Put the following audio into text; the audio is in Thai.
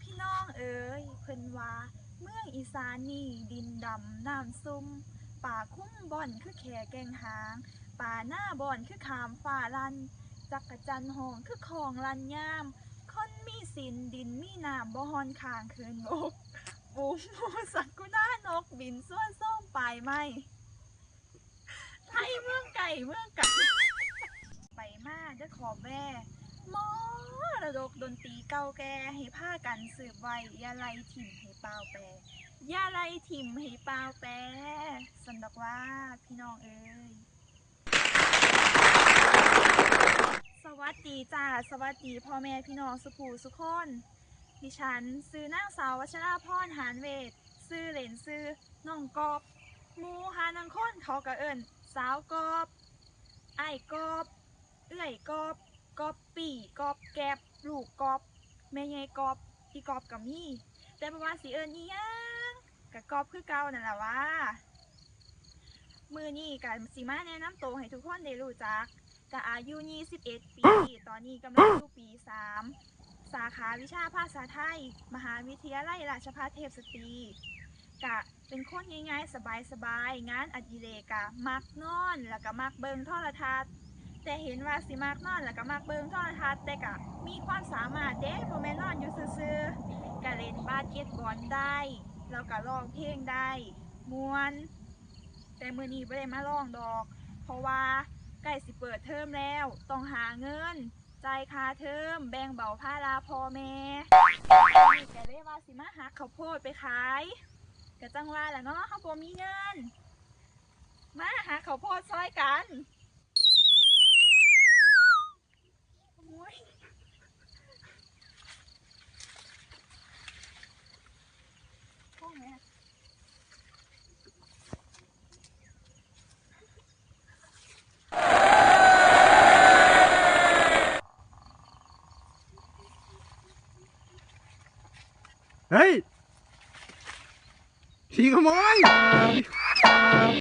พี่น้องเอ๋ยเพิ่นว่า เมืองอีสานนี่ดินดำน้ำซุ่มป่าคุ้มบ่อนคือแขแกงหาง ป่าหน้าบ่อนคือขามฝ่าลัน จักรจันหองคือของลันยามคนมีสินดินมีน้ำบ่ฮอนคางคืนงกปูมูสักกุน่านกบินส่วนส้มปลายไม้ไทยเมืองไก่เมืองไก่ มาเด้อขอแว่มอระดกดนตรีเก่าแก่ให้ผ้ากันสืบไว้ยาไล่ถิ่มให้เปล่าแปรยาไล่ถิ่มให้เปล่าแปรสันดอกว่าพี่น้องเอ้ยสวัสดีจ้าสวัสดีพ่อแม่พี่น้องสุภูสุคนดิฉันซื้อนางสาววัชราพรหานเวทซื้อเหรนซื้อน้องกอบมูหานังคนเขากะเอิญสาวกอบไอ้กอบ เอื้อยกอบกอบปี่กอบแกบลูกกอบแม่ใหญ่กอบพี่กอบกับมี่แต่ประว่าสีเอิญอีหยังกะกอบคือเก่านั่นแหละว่ามือนี่กันสีมาแนะนำตัวให้ทุกคนได้รู้จักกะอายุ 21 ปี ตอนนี้กำลังอยู่ปี 3 สาขาวิชาภาษาไทย มหาวิทยาลัยราชภัฏเทพสตรีกะเป็นคนง่ายๆ สบายๆ งานอดิเรกกะมักนอน แล้วก็มักเบิงโทรทัศน์ แต่เห็นว่าสิมักนอนแล้วก็มักเบิงโทรทัศน์แต่กะมีความสามารถเด้บ่แม่นนอนอยู่ซื่อๆกะเล่นบาสเกตบอลได้แล้วก็ร้องเพลงได้มวน แต่มือนี้ไม่ได้มาร้องดอก เพราะว่าใกล้สิเปิดเทอมแล้ว ต้องหาเงินจ่ายค่าเทอมแบ่งเบาภาระพ่อแม่นี่ก็เลยว่าสิมาหาข้าวโพดไปขายก็จังว่าแหละเนาะเขาบ่มีเงิน มาหาข้าวโพดซอยกัน Hey! See you, come!